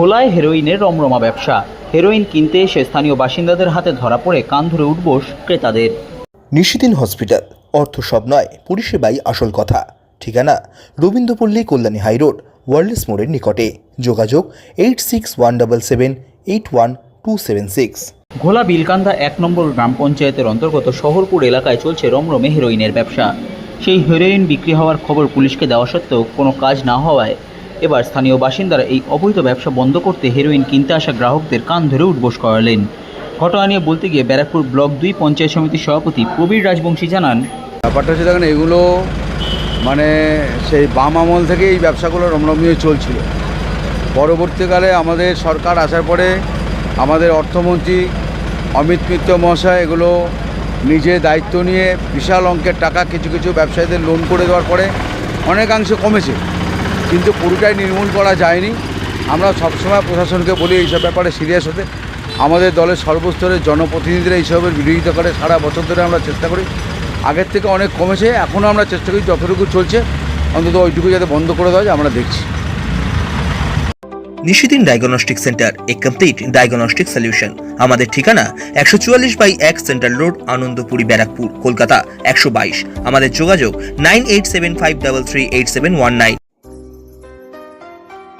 ভোলায় হেরোইনের রমরমা ব্যবসা। হেরোইন কিনতে এসে স্থানীয় বাসিন্দাদের হাতে ধরা পড়ে কান ধরে উঠবোস ক্রেতাদের। নিশিদিন হসপিটাল অর্থ সব নয় পরিষেবাই আসল কথা। ঠিকানা রবীন্দ্রপল্লী কল্যাণী হাইরোড ওয়ার্ল্ডস মোড়ের নিকটে। যোগাযোগ eight six one double seven eight one two seven six. Ghola Bilkanda এক নম্বর গ্রাম পঞ্চায়েতের অন্তর্গত শহরপুর এলাকায় চলছে রমরমে হেরোইনের ব্যবসা। সেই হেরোইন বিক্রি হওয়ার খবর পুলিশকে দেওয়া সত্ত্বেও কোনো কাজ না হওয়ায় এবার স্থানীয় বাসিন্দারা এই অবৈধ ব্যবসা বন্ধ করতে হেরোইন কিনতে আসা গ্রাহকদের কান ধরে উঠবোস করালেন। ঘটনা নিয়ে বলতে গিয়ে ব্যারাকপুর ব্লক দুই পঞ্চায়েত সমিতির সভাপতি প্রবীর রাজবংশী জানান, ব্যাপারটা হচ্ছে দেখেন, এগুলো মানে সেই বাম আমল থেকে এই ব্যবসাগুলো রমরমিয়ে চলছিল। পরবর্তীকালে আমাদের সরকার আসার পরে আমাদের অর্থমন্ত্রী অমিত মিত্র মহাশয় এগুলো নিজে দায়িত্ব নিয়ে বিশাল অঙ্কের টাকা কিছু কিছু ব্যবসায়ীদের লোন করে দেওয়ার পরে অনেকাংশে কমেছে। কিন্তু পুরোটাই নির্মূল করা যায়নি। আমরা সবসময় প্রশাসনকে বলি এইসব ব্যাপারে সিরিয়াস হতে। আমাদের দলের সর্বস্তরের জনপ্রতিনিধিরা এইসবের বিরোধিতা করে। সারা বছর ধরে আমরা চেষ্টা করি। আগের থেকে অনেক কমেছে, এখনও আমরা চেষ্টা করি যতটুকু চলছে। অন্তত ওইটুকু যাতে বন্ধ করে দেওয়া যায়, আমরা দেখছি। Nishidin diagnostic centre, a complete diagnostic solution. আমাদের ঠিকানা একশো চুয়াল্লিশ বাই এক সেন্ট্রাল রোড, আনন্দপুরি ব্যারাকপুর, কলকাতা, একশো বাইশ। আমাদের যোগাযোগ nine eight seven five double three eight seven one nine.